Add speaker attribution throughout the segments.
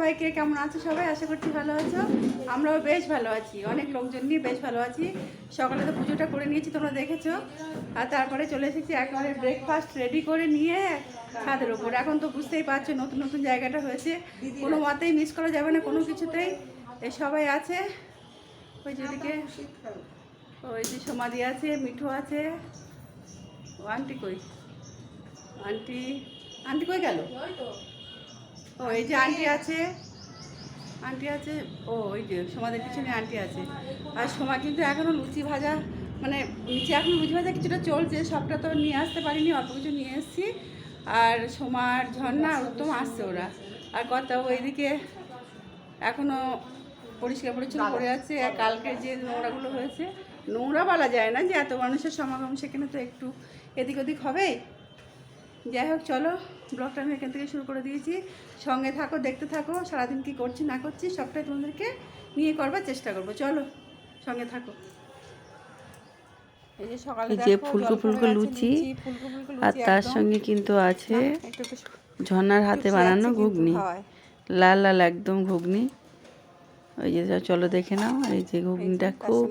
Speaker 1: সবাই কে কেমন আছো সবাই? আশা করছি ভালো আছো। আমরাও বেশ ভালো আছি। অনেক লোকজন নিয়ে বেশ ভালো আছি। সকালে তো পুজোটা করে নিয়েছি, তোমরা দেখেছ। আর তারপরে চলে এসেছি একেবারে ব্রেকফাস্ট রেডি করে নিয়ে ছাদের উপর। এখন তো বুঝতেই পারছ, নতুন নতুন জায়গাটা হয়েছে। কোনো মতেই মিস করা যাবে না, কোনো কিছুতেই। সবাই আছে। ওই যেদিকে ওই যে সমাধি আছে, মিঠু আছে। আন্টি কই? আন্টি আন্টি কই গেল? ও, এই যে আন্টি আছে। আন্টি আছে? ও ওই যে সমাজের পিছনে আন্টি আছে। আর সময় কিন্তু এখনও লুচি ভাজা মানে নিচে এখন লুচি ভাজা কিছুটা চলছে, সবটা তো নিয়ে আসতে পারিনি, অল্প কিছু নিয়ে এসেছি। আর সোমার ঝর্ণা উত্তম আসছে ওরা। আর কথা ওইদিকে এখনও পরিষ্কার পরিচ্ছন্ন করে আছে। আর কালকে যে নোংরাগুলো হয়েছে, নোংরা বলা যায় না যে এত মানুষের সমাগম, সেখানে তো একটু এদিক ওদিক হবেই। যাই হোক চলো ব্লগটা আমি এখান থেকে শুরু করে দিয়েছি। সঙ্গে থাকো দেখতে থাকো সারাদিন কি করছি না করছি সবটাই তোমাদেরকে নিয়ে করবার চেষ্টা করব। চলো সঙ্গে থাকো। এই যে সকালে
Speaker 2: যে ফুলকো ফুলকো লুচি আর তার সঙ্গে কিন্তু আছে ঝর্নার হাতে বানানো ঘুগনি। লাল লাল একদম ঘুগনি। ওই যে চলো দেখে নাও এই যে
Speaker 1: এই যে
Speaker 2: ঘুগনিটা খুব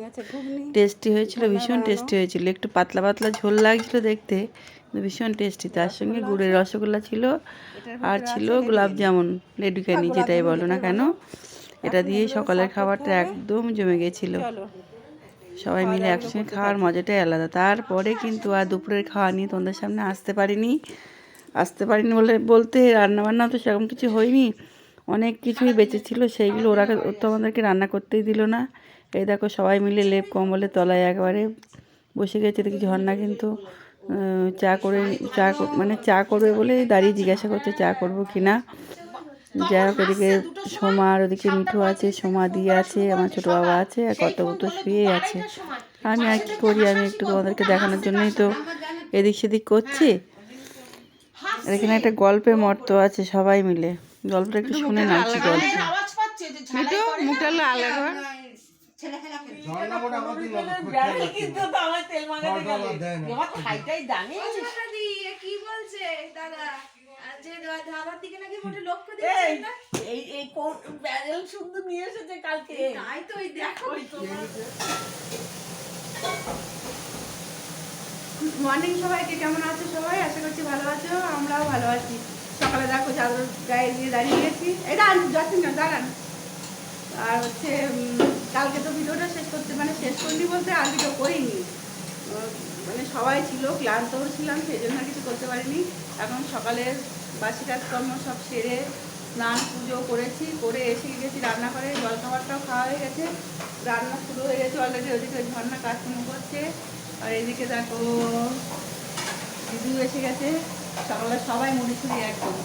Speaker 2: টেস্টি হয়েছিল ভীষণ টেস্টি হয়েছিল। একটু পাতলা পাতলা ঝোল লাগছিল দেখতে কিন্তু ভীষণ টেস্টি তার সঙ্গে গুড়ের রসগোল্লা ছিল। আর ছিল গোলাপ জামুন লেডুকানি
Speaker 1: গোলাপ
Speaker 2: যেটাই বলো না কেন। এটা দিয়ে সকালের খাবারটা একদম জমে গেছিল। সবাই মিলে একসঙ্গে খাওয়ার মজাটাই আলাদা। তারপরে কিন্তু আর দুপুরের খাওয়া নিয়ে তোমাদের সামনে আসতে পারিনি। আসতে পারিনি বলে বলতে রান্নাবান্না তো সেরকম কিছু হয়নি। অনেক কিছুই বেঁচে ছিল সেইগুলো ওরা তো আমাদেরকে রান্না করতেই দিল না। এই দেখো সবাই মিলে লেপ কম্বলে তলায় একবারে বসে গেছে দেখি ঝর্ণা কিন্তু চা করে, চা মানে চা করবে বলে দাঁড়িয়ে জিজ্ঞাসা করছে চা করব কি না। যাই হোক, এদিকে সোমা আর ওদিকে মিঠু আছে, সোমা দিয়ে আছে, আমার ছোটো বাবা আছে আর কত তো শুয়ে আছে। আমি আর কি করি, আমি একটু তোমাদেরকে দেখানোর জন্যই তো এদিক সেদিক করছি। এখানে একটা গল্পের মর্ত আছে সবাই মিলে। গল্পটা একটু শুনে
Speaker 1: মিঠু মুখটা লাল একবার
Speaker 3: তো আমার তেল মাখাতে গেলে। আমার খাইটাই জানি
Speaker 4: কি বলছে? দাদা যে ধাবার দিকে নাকি মোটে লক্ষ্য
Speaker 3: এই
Speaker 4: দিচ্ছেন না?
Speaker 3: এই এই কোন ব্যারেল শুদ্ধ নিয়ে এসেছে কালকে।
Speaker 4: তাই তো ওই দেখো
Speaker 1: মর্নিং সবাইকে কেমন আছো সবাই? আশা করছি ভালো আছো আমরাও ভালো আছি। সকালে দেখো চাদর গায়ে দিয়ে দাঁড়িয়ে এটা যতদিন না দাঁড়ান। আর হচ্ছে কালকে তো ভিডিওটা শেষ করতে মানে শেষ করিনি বলতে আর ভিডিও করিনি। মানে সবাই ছিল, ক্লান্তও ছিলাম, সেই জন্য কিছু করতে পারিনি। এখন সকালের বাসি কাজকর্ম সব সেরে স্নান পুজো করেছি, করে এসে গেছি রান্না করে জলখাবারটাও খাওয়া হয়ে গেছে। রান্না শুরু হয়ে গেছে অলরেডি ওদিকে ঝর্ণা কাজকর্ম করছে। আর এদিকে দেখো দিদিও এসে গেছে। সকালে সবাই মুড়ি ছুড়ি একদম।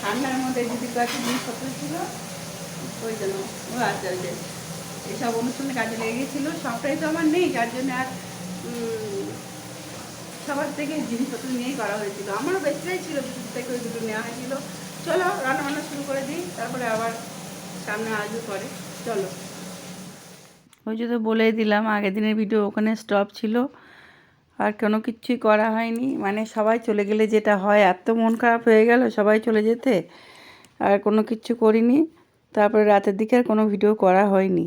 Speaker 1: ঠান্ডার মধ্যে দিদি কয়েকটা জিনিসপত্র ছিল, ওই জন্য। যে এসব অনুষ্ঠানে কাজে লেগে গেছিল সবটাই তো আমার নেই, যার জন্য আর সবার থেকে জিনিসপত্র নিয়েই করা হয়েছিল। আমারও বেশিটাই ছিল দুটো থেকে ওই দুটো নেওয়া হয়েছিল। চলো রান্না বান্না শুরু করে দিই, তারপরে আবার সামনে আসবে পরে। চলো।
Speaker 2: ওই যে তো বলেই দিলাম, আগের দিনের ভিডিও ওখানে স্টপ ছিল। আর কোনো কিছুই করা হয়নি। মানে সবাই চলে গেলে যেটা হয়, এত মন খারাপ হয়ে গেল, সবাই চলে যেতে। আর কোনো কিছু করিনি। তারপরে রাতের দিকে আর কোনো ভিডিও করা হয়নি।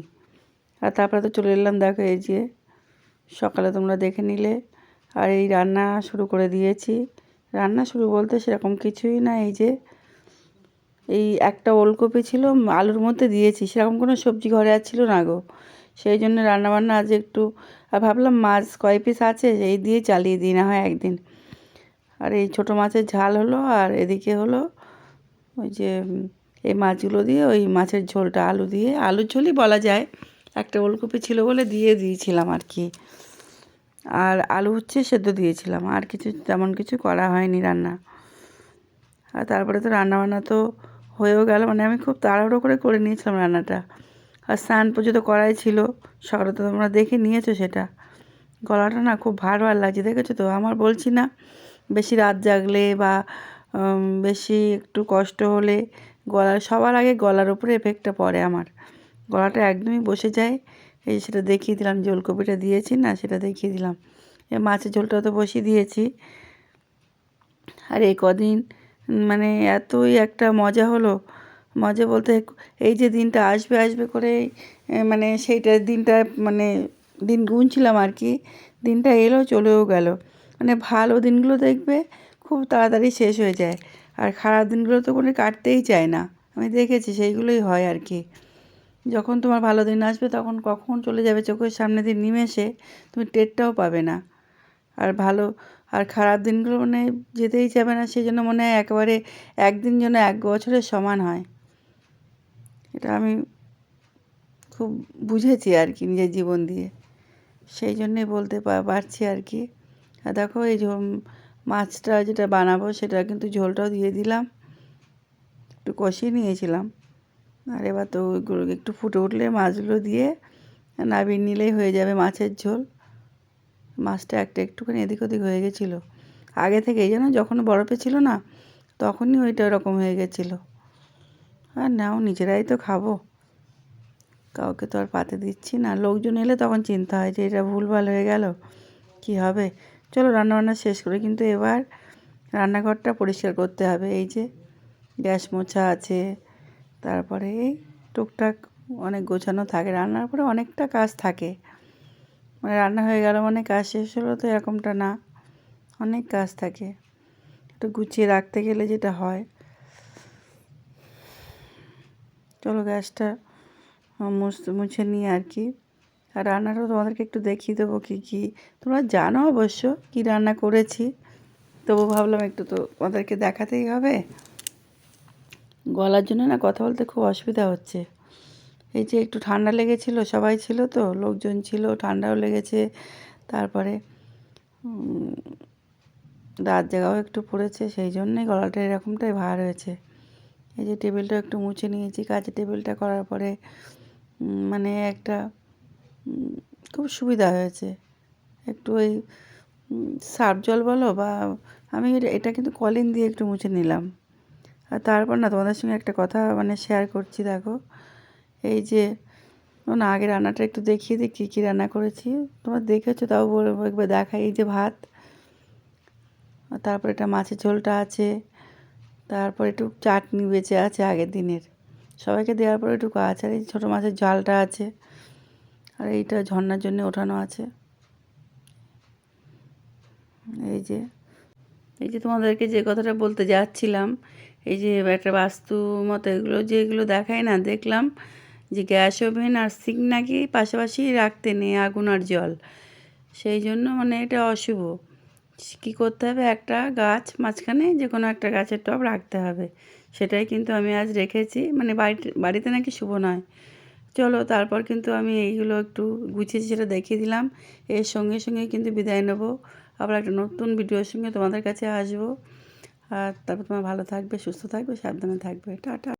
Speaker 2: আর তারপরে তো চলে এলাম, দেখো এই যে, সকালে তোমরা দেখে নিলে। আর এই রান্না শুরু করে দিয়েছি। রান্না শুরু বলতে সেরকম কিছুই না, এই যে, এই একটা ওলকপি ছিল, আলুর মধ্যে দিয়েছি। সেরকম কোনো সবজি ঘরে আর ছিল না গো। সেই জন্য রান্নাবান্না আজ একটু, আর ভাবলাম মাছ কয় পিস আছে, এই দিয়ে চালিয়ে দিই, না হয় একদিন। আর এই ছোটো মাছের ঝাল হলো, আর এদিকে হলো ওই যে এই মাছগুলো দিয়ে ওই মাছের ঝোলটা, আলু দিয়ে। আলুর ঝোলই বলা যায়, একটা ওলকপি ছিল বলে দিয়ে দিয়েছিলাম আর কি। আর আলু হচ্ছে সেদ্ধ দিয়েছিলাম, আর কিছু, তেমন কিছু করা হয়নি রান্না। আর তারপরে তো রান্নাবান্না তো হয়েও গেল মানে আমি খুব তাড়াহুড়ো করে করে নিয়েছিলাম রান্নাটা। আর স্নান পুজো তো করাই ছিল। সকালে তো তোমরা দেখে নিয়েছো সেটা। গলাটা না খুব ভার ভার লাগছে, দেখেছ তো? আমার বলছি না, বেশি রাত জাগলে বা বেশি একটু কষ্ট হলে গলার, সবার আগে গলার উপরে এফেক্টটা পড়ে আমার। গলাটা একদমই বসে যায়। এই সেটা দেখিয়ে দিলাম, যে ওলকপিটা দিয়েছি না, সেটা দেখিয়ে দিলাম। এ মাছের ঝোলটা তো বসিয়ে দিয়েছি। আর এই কদিন মানে এতই একটা মজা হলো মজা বলতে এই যে দিনটা আসবে আসবে করে মানে সেইটা দিনটা মানে দিন গুনছিলাম আর কি, দিনটা এলো, চলেও গেল। মানে ভালো দিনগুলো দেখবে, খুব তাড়াতাড়ি শেষ হয়ে যায়। আর খারাপ দিনগুলো তো কোনো কাটতেই চায় না। আমি দেখেছি সেইগুলোই হয় আর কি। যখন তোমার ভালো দিন আসবে, তখন কখন চলে যাবে চোখের সামনে দিয়ে নিমেষে, তুমি টেরটাও পাবে না। আর ভালো, আর খারাপ দিনগুলো মানে যেতেই যাবে না সেই জন্য মনে হয় একেবারে একদিন যেন এক বছরের সমান হয়। এটা আমি খুব বুঝেছি আর কি নিজের জীবন দিয়ে। সেই জন্যে বলতে পারছি আর কি। আর দেখো এই মাছটা যেটা বানাবো সেটা কিন্তু ঝোলটাও দিয়ে দিলাম। একটু কষিয়ে নিয়েছিলাম। আর এবার তো ওইগুলো একটু ফুটে উঠলে মাছগুলো দিয়ে নাবিয়ে নিলেই হয়ে যাবে মাছের ঝোল। মাছটা একটা একটুখানি এদিক ওদিক হয়ে গেছিল। আগে থেকে এই জন্য যখন বরফে ছিল না, তখনই ওইটা ওরকম হয়ে গেছিল। আর নাও, নিজেরাই তো খাব। কাউকে তো আর পাতে দিচ্ছি না। লোকজন এলে তখন চিন্তা হয় যে, এটা ভুলভাল হয়ে গেল, কি হবে? চলো রান্নাবান্না শেষ করে, কিন্তু এবার রান্নাঘরটা পরিষ্কার করতে হবে। এই যে গ্যাস মোছা আছে, তারপরে এই টুকটাক অনেক গোছানো থাকে। রান্নার পরে অনেকটা কাজ থাকে। মানে রান্না হয়ে গেল মানে কাজ শেষ হলো তো এরকমটা না। অনেক কাজ থাকে। একটু গুছিয়ে রাখতে গেলে যেটা হয় চলো গ্যাসটা মুছে নিই আর কি। আর রান্নাটাও তোমাদেরকে একটু দেখিয়ে দেবো কী কী। তোমরা জানো অবশ্য কী রান্না করেছি। তবু ভাবলাম একটু তো তোমাদেরকে দেখাতেই হবে। গলার জন্য না কথা বলতে খুব অসুবিধা হচ্ছে। এই যে একটু ঠান্ডা লেগেছিল, সবাই ছিল তো, লোকজন ছিল, ঠান্ডাও লেগেছে। তারপরে রাত জায়গাও একটু পড়েছে, সেই জন্যই গলাটা এরকমটাই ভার হয়েছে। এই যে টেবিলটা একটু মুছে নিয়েছি, কাজের টেবিলটা করার পরে মানে একটা খুব সুবিধা হয়েছে। একটু ওই সার্ফ জল বলো বা, আমি এটা- কিন্তু কলিন দিয়ে একটু মুছে নিলাম। আর তারপর না তোমাদের সঙ্গে একটা কথা মানে শেয়ার করছি, দেখো। এই যে না, আগে রান্নাটা একটু দেখিয়ে দিই, কী কী রান্না করেছি। তোমরা দেখেছ, তাও বলব, একবার দেখাই। এই যে ভাত তারপর এটা মাছের ঝোলটা আছে। তারপর একটু চাটনি বেঁচে আছে আগের দিনের। সবাইকে দেওয়ার পরে একটু আছে আর এই ছোটো মাছের জালটা আছে। আর এইটা ঝর্নার জন্য ওঠানো আছে। এই যে এই যে তোমাদেরকে যে কথাটা বলতে যাচ্ছিলাম, এই যে একটা বাস্তু মতো এগুলো, যেগুলো দেখায় না, দেখলাম যে গ্যাস ওভেন আর সিঙ্ক নাকি পাশাপাশি রাখতে নেই আগুন আর জল। সেই জন্য মানে এটা অশুভ। কী করতে হবে? একটা গাছ মাঝখানে যে কোনো একটা গাছের টব রাখতে হবে। সেটাই কিন্তু আমি আজ রেখেছি। মানে বাড়িতে বাড়িতে নাকি শুভ নয়। চলো তারপর কিন্তু আমি এইগুলো একটু গুছিয়েছি সেটা দেখিয়ে দিলাম। এর সঙ্গে সঙ্গে কিন্তু বিদায় নেব। আবার একটা নতুন ভিডিওর সঙ্গে তোমাদের কাছে আসব। আর তারপর তোমার ভালো থাকবে, সুস্থ থাকবে, সাবধানে থাকবে। টাটা।